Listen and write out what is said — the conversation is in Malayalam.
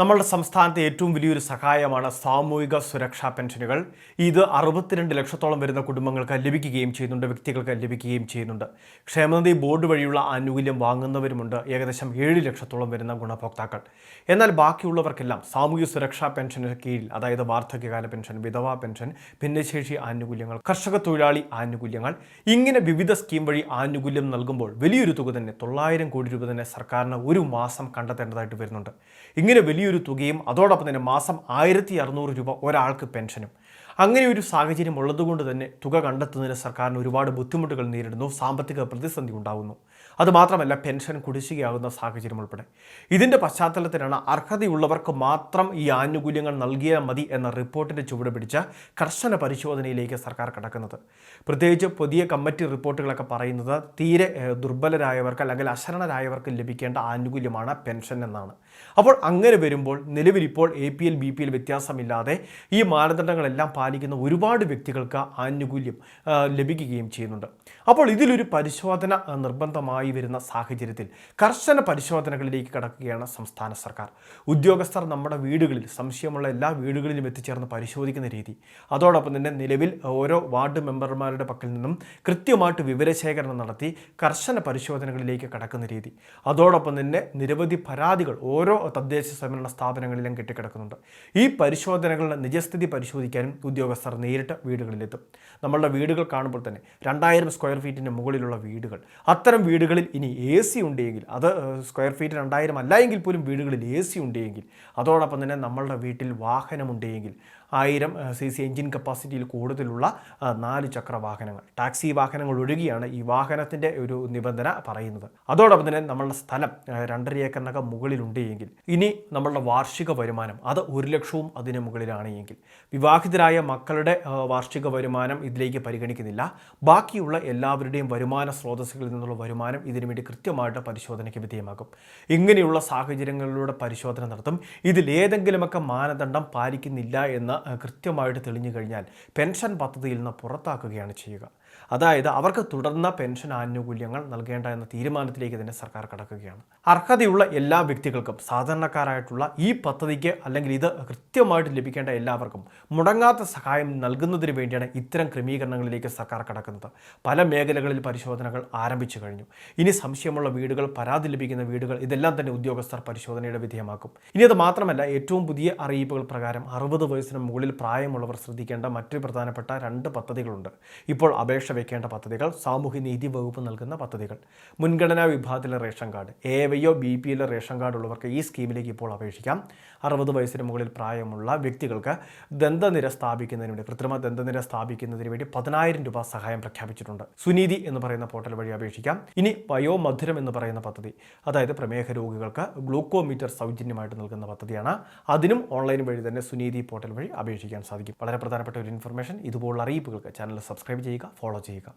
നമ്മളുടെ സംസ്ഥാനത്തെ ഏറ്റവും വലിയൊരു സഹായമാണ് സാമൂഹിക സുരക്ഷാ പെൻഷനുകൾ. ഇത് അറുപത്തിരണ്ട് ലക്ഷത്തോളം വരുന്ന കുടുംബങ്ങൾക്ക് ലഭിക്കുകയും ചെയ്യുന്നുണ്ട് വ്യക്തികൾക്ക് ലഭിക്കുകയും ചെയ്യുന്നുണ്ട്. ക്ഷേമനിധി ബോർഡ് വഴിയുള്ള ആനുകൂല്യം വാങ്ങുന്നവരുമുണ്ട്. ഏകദേശം ഏഴ് ലക്ഷത്തോളം വരുന്ന ഗുണഭോക്താക്കൾ. എന്നാൽ ബാക്കിയുള്ളവർക്കെല്ലാം സാമൂഹിക സുരക്ഷാ പെൻഷന് കീഴിൽ അതായത് വാർദ്ധക്യകാല പെൻഷൻ വിധവാ പെൻഷൻ ഭിന്നശേഷി ആനുകൂല്യങ്ങൾ കർഷക തൊഴിലാളി ആനുകൂല്യങ്ങൾ ഇങ്ങനെ വിവിധ സ്കീം വഴി ആനുകൂല്യം നൽകുമ്പോൾ വലിയൊരു തുക തന്നെ തൊള്ളായിരം കോടി രൂപ തന്നെ സർക്കാരിന് ഒരു മാസം കണ്ടെത്തേണ്ടതായിട്ട് വരുന്നുണ്ട്. ഇങ്ങനെ വലിയൊരു തുകയും അതോടൊപ്പം തന്നെ മാസം ആയിരത്തി രൂപ ഒരാൾക്ക് പെൻഷനും. അങ്ങനെ ഒരു സാഹചര്യം ഉള്ളതുകൊണ്ട് തന്നെ തുക കണ്ടെത്തുന്നതിന് സർക്കാരിന് ഒരുപാട് ബുദ്ധിമുട്ടുകൾ നേരിടുന്നു സാമ്പത്തിക പ്രതിസന്ധി ഉണ്ടാകുന്നു. അതുമാത്രമല്ല പെൻഷൻ കുടിശ്ശികയാകുന്ന സാഹചര്യം ഉൾപ്പെടെ. ഇതിന്റെ പശ്ചാത്തലത്തിലാണ് അർഹതയുള്ളവർക്ക് മാത്രം ഈ ആനുകൂല്യങ്ങൾ നൽകിയാൽ മതി എന്ന റിപ്പോർട്ടിന്റെ ചുവട് പിടിച്ച കർശന പരിശോധനയിലേക്ക് സർക്കാർ കടക്കുന്നത്. പ്രത്യേകിച്ച് പുതിയ കമ്മിറ്റി റിപ്പോർട്ടുകളൊക്കെ പറയുന്നത് തീരെ ദുർബലരായവർക്ക് അല്ലെങ്കിൽ അശരണരായവർക്ക് ലഭിക്കേണ്ട ആനുകൂല്യമാണ് പെൻഷൻ എന്നാണ്. അപ്പോൾ അങ്ങനെ വരുമ്പോൾ നിലവിലിപ്പോൾ A P L B P L വ്യത്യാസമില്ലാതെ ഈ മാനദണ്ഡങ്ങളെല്ലാം പാലിക്കുന്ന ഒരുപാട് വ്യക്തികൾക്ക് ആനുകൂല്യം ലഭിക്കുകയും ചെയ്യുന്നുണ്ട്. അപ്പോൾ ഇതിലൊരു പരിശോധന നിർബന്ധമായി വരുന്ന സാഹചര്യത്തിൽ കർശന പരിശോധനകളിലേക്ക് കടക്കുകയാണ് സംസ്ഥാന സർക്കാർ. ഉദ്യോഗസ്ഥർ നമ്മുടെ വീടുകളിൽ സംശയമുള്ള എല്ലാ വീടുകളിലും എത്തിച്ചേർന്ന് പരിശോധിക്കുന്ന രീതി. അതോടൊപ്പം തന്നെ നിലവിൽ ഓരോ വാർഡ് മെമ്പർമാരുടെ പക്കൽ നിന്നും കൃത്യമായിട്ട് വിവരശേഖരണം നടത്തി കർശന പരിശോധനകളിലേക്ക് കടക്കുന്ന രീതി. അതോടൊപ്പം തന്നെ നിരവധി പരാതികൾ ഓരോ തദ്ദേശ സ്വയംഭരണ സ്ഥാപനങ്ങളിലും കെട്ടിക്കിടക്കുന്നുണ്ട്. ഈ പരിശോധനകളുടെ നിജസ്ഥിതി പരിശോധിക്കാനും ഉദ്യോഗസ്ഥർ നേരിട്ട് വീടുകളിലെത്തും. നമ്മളുടെ വീടുകൾ കാണുമ്പോൾ തന്നെ രണ്ടായിരം സ്ക്വയർ ഫീറ്റിന് മുകളിലുള്ള വീടുകൾ. അത്തരം വീടുകളിൽ ഇനി എ സി ഉണ്ടെങ്കിൽ അത് സ്ക്വയർ ഫീറ്റ് രണ്ടായിരം അല്ല എങ്കിൽ പോലും വീടുകളിൽ എ സി ഉണ്ടെങ്കിൽ അതോടൊപ്പം തന്നെ നമ്മളുടെ വീട്ടിൽ വാഹനമുണ്ടെങ്കിൽ ആയിരം സി സി എഞ്ചിൻ കപ്പാസിറ്റിയിൽ കൂടുതലുള്ള നാല് ചക്ര വാഹനങ്ങൾ. ടാക്സി വാഹനങ്ങൾ ഒഴികെയാണ് ഈ വാഹനത്തിന്റെ ഒരു നിബന്ധന പറയുന്നത്. അതോടൊപ്പം തന്നെ നമ്മളുടെ സ്ഥലം രണ്ടര ഏക്കറിനകം മുകളിലുണ്ട് എങ്കിൽ ഇനി നമ്മളുടെ വാർഷിക വരുമാനം അത് ഒരു ലക്ഷവും അതിന് മുകളിലാണ് എങ്കിൽ വിവാഹിതരായ മക്കളുടെ വാർഷിക വരുമാനം ഇതിലേക്ക് പരിഗണിക്കുന്നില്ല. ബാക്കിയുള്ള എല്ലാവരുടെയും വരുമാന സ്രോതസ്സുകളിൽ നിന്നുള്ള വരുമാനം ഇതിനുവേണ്ടി കൃത്യമായിട്ട് പരിശോധനയ്ക്ക് വിധേയമാകും ഇങ്ങനെയുള്ള സാഹചര്യങ്ങളിലൂടെ പരിശോധന നടത്തും. ഇതിലേതെങ്കിലുമൊക്കെ മാനദണ്ഡം പാലിക്കുന്നില്ല എന്ന് കൃത്യമായിട്ട് തെളിഞ്ഞു കഴിഞ്ഞാൽ പെൻഷൻ പദ്ധതിയിൽ നിന്ന് പുറത്താക്കുകയാണ് ചെയ്യുക. അതായത് അവർക്ക് തുടർന്ന പെൻഷൻ ആനുകൂല്യങ്ങൾ നൽകേണ്ട എന്ന തീരുമാനത്തിലേക്ക് തന്നെ സർക്കാർ കടക്കുകയാണ്. അർഹതയുള്ള എല്ലാ വ്യക്തികൾക്കും സാധാരണക്കാരായിട്ടുള്ള ഈ പദ്ധതിക്ക് അല്ലെങ്കിൽ ഇത് കൃത്യമായിട്ട് ലഭിക്കേണ്ട എല്ലാവർക്കും മുടങ്ങാത്ത സഹായം നൽകുന്നതിന് വേണ്ടിയാണ് ഇത്തരം ക്രമീകരണങ്ങളിലേക്ക് സർക്കാർ കടക്കുന്നത്. പല മേഖലകളിൽ പരിശോധനകൾ ആരംഭിച്ചു കഴിഞ്ഞു. ഇനി സംശയമുള്ള വീടുകൾ പരാതി ലഭിക്കുന്ന വീടുകൾ ഇതെല്ലാം തന്നെ ഉദ്യോഗസ്ഥർ പരിശോധനയുടെ വിധേയമാക്കും. ഇനി അത് മാത്രമല്ല ഏറ്റവും പുതിയ അറിയിപ്പുകൾ പ്രകാരം അറുപത് വയസ്സിന് മുകളിൽ പ്രായമുള്ളവർ ശ്രദ്ധിക്കേണ്ട മറ്റു പ്രധാനപ്പെട്ട രണ്ട് പദ്ധതികളുണ്ട്. ഇപ്പോൾ അപേക്ഷ വയ്ക്കേണ്ട പദ്ധതികൾ സാമൂഹ്യ നീതി വകുപ്പ് നൽകുന്ന പദ്ധതികൾ. മുൻഗണനാ വിഭാഗത്തിലെ ration card A വൈയോ B P yellow ration card ഉള്ളവർക്ക് ഈ സ്കീമിലേക്ക് ഇപ്പോൾ അപേക്ഷിക്കാം. അറുപത് വയസ്സിന് മുകളിൽ പ്രായമുള്ള വ്യക്തികൾക്ക് ദന്തനിര സ്ഥാപിക്കുന്നതിന് വേണ്ടി കൃത്രിമ ദന്തനിര സ്ഥാപിക്കുന്നതിന് വേണ്ടി പതിനായിരം രൂപ സഹായം പ്രഖ്യാപിച്ചിട്ടുണ്ട്. സുനീതി എന്ന് പറയുന്ന പോർട്ടൽ വഴി അപേക്ഷിക്കാം. ഇനി വയോമധുരം എന്ന് പറയുന്ന പദ്ധതി അതായത് പ്രമേഹ രോഗികൾക്ക് ഗ്ലൂക്കോമീറ്റർ സൗജന്യമായിട്ട് നൽകുന്ന പദ്ധതിയാണ്. അതിനും ഓൺലൈൻ വഴി തന്നെ സുനീതി പോർട്ടൽ വഴി അപേക്ഷിക്കാൻ സാധിക്കും. വളരെ പ്രധാനപ്പെട്ട ഒരു ഇൻഫർമേഷൻ ഇതുപോലുള്ള അറിയിപ്പുകൾക്ക് ചാനൽ സബ്സ്ക്രൈബ് ചെയ്യുക ഫോളോ ചെയ്യുക.